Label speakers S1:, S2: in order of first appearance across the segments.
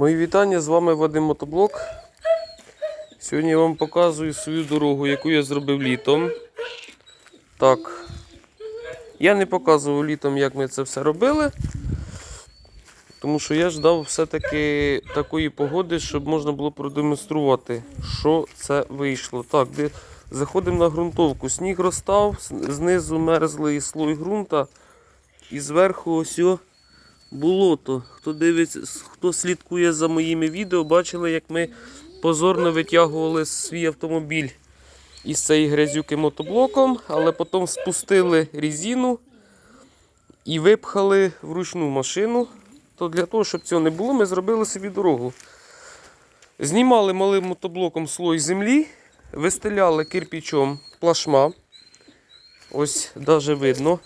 S1: Мої вітання, з вами Вадим Мотоблок. Сьогодні я вам показую свою дорогу, яку я зробив літом. Так. Я не показував літом, як ми це все робили. Тому що я ждав все-таки такої погоди, щоб можна було продемонструвати, що це вийшло. Так, де заходимо на ґрунтовку. Сніг розстав, знизу мерзлий слой ґрунта. І зверху ось о болото. Хто дивиться, хто слідкує за моїми відео, бачили, як ми позорно витягували свій автомобіль із цієї грязюки мотоблоком, але потім спустили резину і випхали вручну машину. То для того, щоб цього не було, ми зробили собі дорогу. Знімали малим мотоблоком слой землі, вистеляли кирпичом плашма. Ось навіть видно.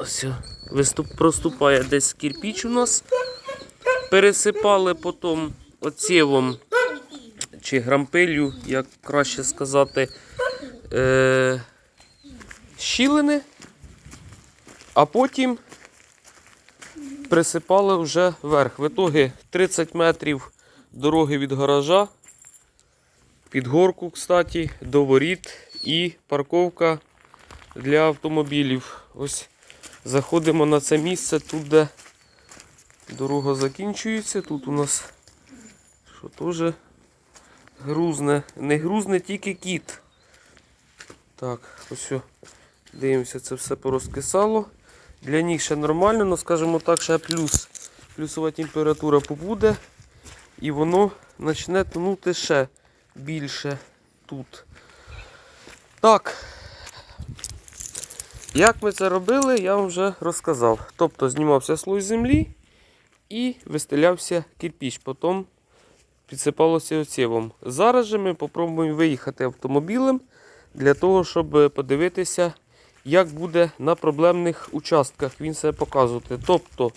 S1: Ось виступ, проступає десь кирпіч у нас. Пересипали потім оцєвом чи грампелью, як краще сказати, е- щілини, а потім присипали вже вверх. В ітогі 30 метрів дороги від гаража, під горку, кстати, до воріт і парковка для автомобілів. Ось Заходимо на це місце, тут де дорога закінчується. Тут у нас що теж грузне. Не грузне, тільки кіт. Так, ось дивимося, це все порозкисало. Для них ще нормально, але скажімо так, ще плюс. Плюсова температура побуде. І воно почне тонути ще більше тут. Так. Як ми це робили, я вам вже розказав. Тобто знімався слой землі і вистелявся кирпіч, потім підсипалося оцєвом. Зараз же ми спробуємо виїхати автомобілем для того, щоб подивитися, як буде на проблемних участках він себе показувати. Тобто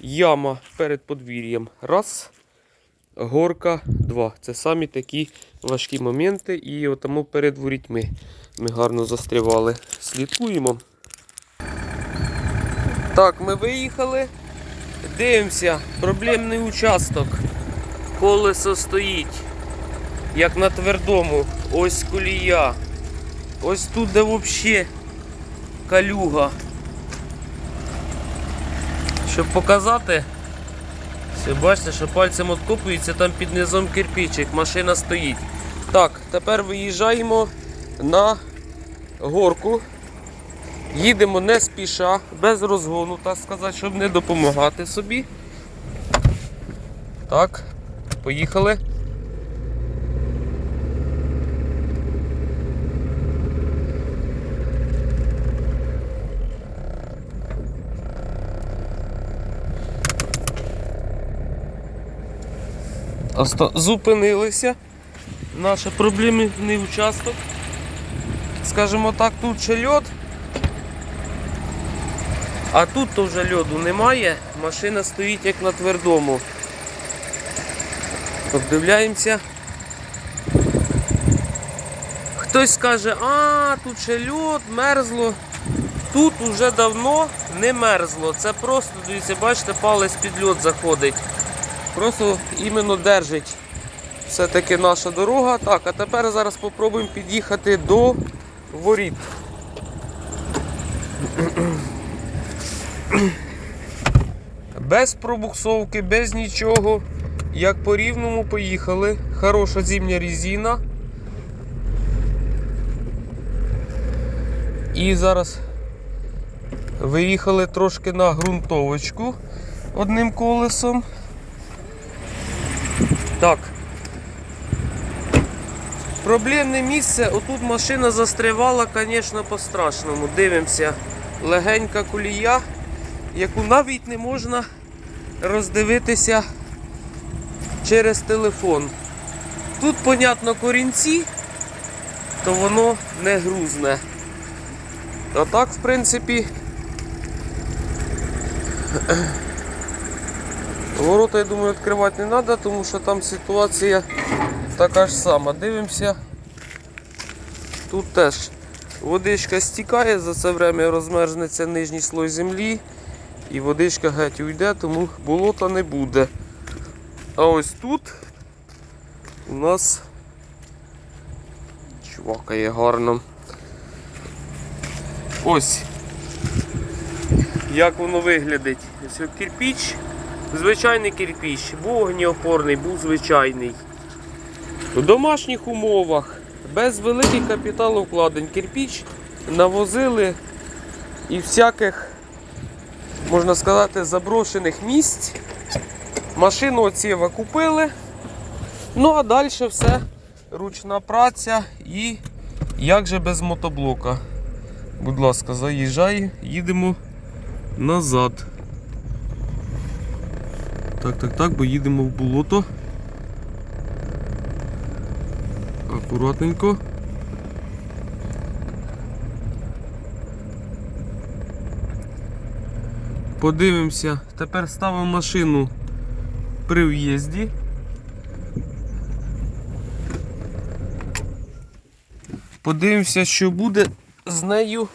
S1: яма перед подвір'ям раз, горка два. Це самі такі важкі моменти. І отому перед ворітьми ми гарно застрівали. Слідкуємо. Так, ми виїхали. Дивимося, проблемний участок. Колесо стоїть, як на твердому. Ось колія. Ось тут, де взагалі калюга. Щоб показати, все, бачите, що пальцем откопується, там під низом кирпичик, машина стоїть. Так, тепер виїжджаємо на горку. Їдемо не спіша, без розгону, так сказати, щоб не допомагати собі. Так, поїхали. Оста- Зупинилися. Наш проблемний участок. Скажімо так, тут ще льод. А тут то вже льоду немає, машина стоїть як на твердому. Обдивляємося. Хтось скаже, а, тут ще льод, мерзло. Тут уже давно не мерзло. Це просто, дивіться, бачите, палець під льод заходить. Просто іменно держить все-таки наша дорога. Так, а тепер зараз спробуємо під'їхати до воріт. Без пробуксовки, без нічого. Як по рівному поїхали. Хороша зимня резина. І зараз виїхали трошки на ґрунтовочку одним колесом. Так. Проблемне місце, отут машина застрявала, звісно, по-страшному. Дивимося, легенька колія, яку навіть не можна роздивитися через телефон. Тут, понятно, корінці, то воно не грузне. А так, в принципі, ворота, я думаю, відкривати не треба, тому що там ситуація така ж сама. Дивимося. Тут теж водичка стікає, за це время розмерзнеться нижній слой землі і водичка геть уйде, тому болота не буде. А ось тут у нас чувакає гарно. Ось як воно виглядить. Ось кирпіч, звичайний кирпіч, був огнеопорний, був звичайний. В домашніх умовах, без великих капіталовкладень, кирпіч навозили і всяких, можна сказати, заброшених місць. Машину оціва купили. Ну а далі все ручна праця і як же без мотоблока. Будь ласка, заїжджай, їдемо назад. Так, так, так, бо їдемо в болото. Акуратненько. Подивимося. Тепер ставимо машину при в'їзді. Подивимося, що буде з нею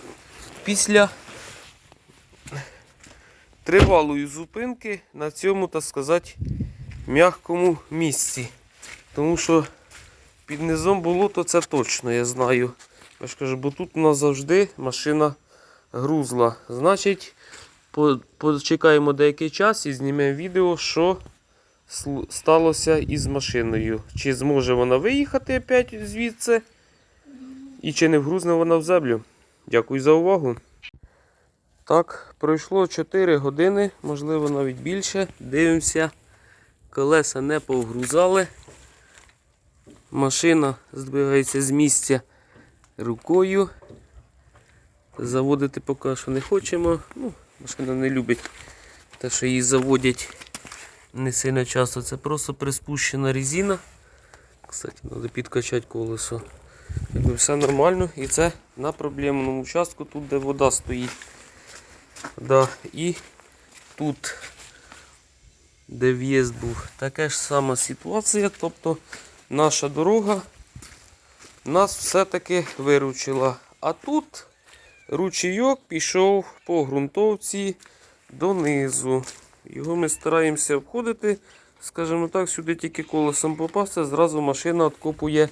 S1: після тривалої зупинки на цьому, так сказати, м'якому місці. Тому що під низом болото це точно, я знаю. Я ж кажу, бо тут у нас завжди машина грузла. Значить, почекаємо деякий час і знімемо відео, що сталося із машиною. Чи зможе вона виїхати опять звідси, і чи не вгрузне вона в землю. Дякую за увагу. Так, пройшло 4 години, можливо навіть більше. Дивимося. Колеса не повгрузали. Машина здвигається з місця рукою. Заводити поки що не хочемо. Ну, машина не любить те, що її заводять не сильно часто. Це просто приспущена резина. Кстати, треба підкачати колесо. Якби все нормально. І це на проблемному участку, тут де вода стоїть. Да. І тут, де в'їзд був, така ж сама ситуація. Тобто наша дорога нас все-таки виручила. А тут ручійок пішов по ґрунтовці донизу. Його ми стараємося обходити, скажімо так, сюди тільки колесом попасти, зразу машина откопує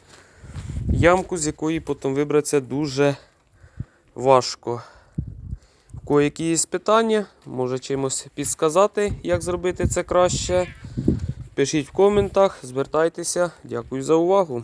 S1: ямку, з якої потім вибратися дуже важко. У кого які є питання, може чимось підсказати, як зробити це краще. Пишіть в коментах, звертайтеся. Дякую за увагу.